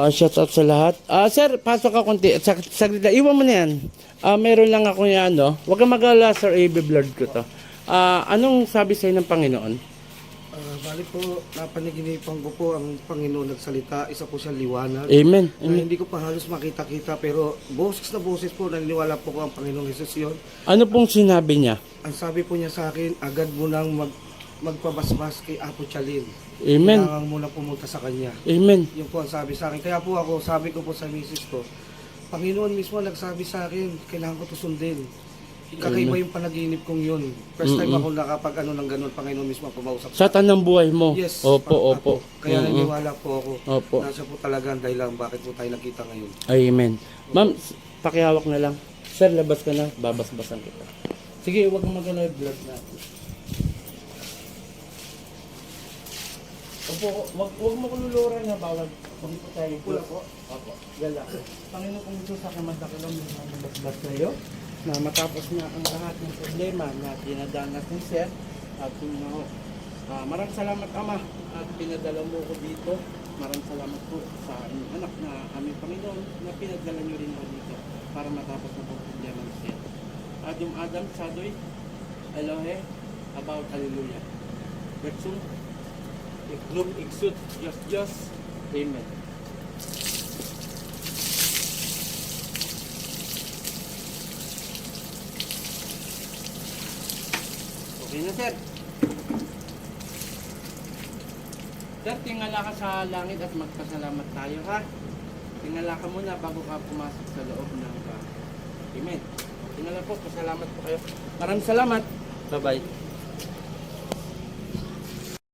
Ah, shout out sa lahat. Ah, sir, pasok ka konti. Sa, saglit lang. Iwan mo na yan. Ah, meron lang ako yan, no? Huwag kang mag-alala, sir. i-blurred ko to. Ah, anong sabi sa'yo ng Panginoon? Ah, bali po, napanaginipan ko po ang Panginoon nagsalita. Isa po siya liwanag. Amen. Na hindi ko pa halos makita-kita pero boses na boses po naniniwala po ko ang Panginoong Jesus yun. Ano pong sinabi niya? Ang sabi po niya sa akin, agad mo nang mag, magpabasbas kay Apo Chalin. Amen. Kailangan mo na pumunta sa kanya. Amen. Yun po ang sabi sa akin. Kaya po ako, sabi ko po sa misis ko, Panginoon mismo nagsabi sa akin, kailangan ko to sundin. Kakaiba yung panaginip kong yun. First time ako nakapag ano ng ganun, Panginoon mismo ang pumausap Sa tanang buhay mo. Yes. Opo, pa- opo. ako. Kaya Mm-mm. naniniwala po ako. Opo. Nasa po talaga ang dahilan bakit po tayo nakita ngayon. Amen. Ma'am, s- pakihawak na lang. Sir, labas ka na. Babasbasan kita. Sige, huwag kang mag-live vlog natin. Opo, wag, wag mo kululuran na bawal. Huwag po tayo. Wala po. Opo, gala. Panginoon kong Diyos, sa kamatakilang basbas kayo na matapos na ang lahat ng problema na dinadanas ni Sir at yun na ho. Ah, maraming salamat Ama at pinadala mo ko dito. Maraming salamat po sa inyong anak na aming Panginoon na pinadala niyo rin ako dito para matapos na po ang problema ni Sir. At yung Adam Sadoy, Elohe, about Hallelujah. Betsum, Iklum, Iksut, Diyos, Diyos. Amen. Okay na, sir. Sir, tingala ka sa langit at magpasalamat tayo, ha? Tingala ka muna bago ka pumasok sa loob ng bahay. Amen. Tingala po, pasalamat po kayo. Maraming salamat. Bye-bye.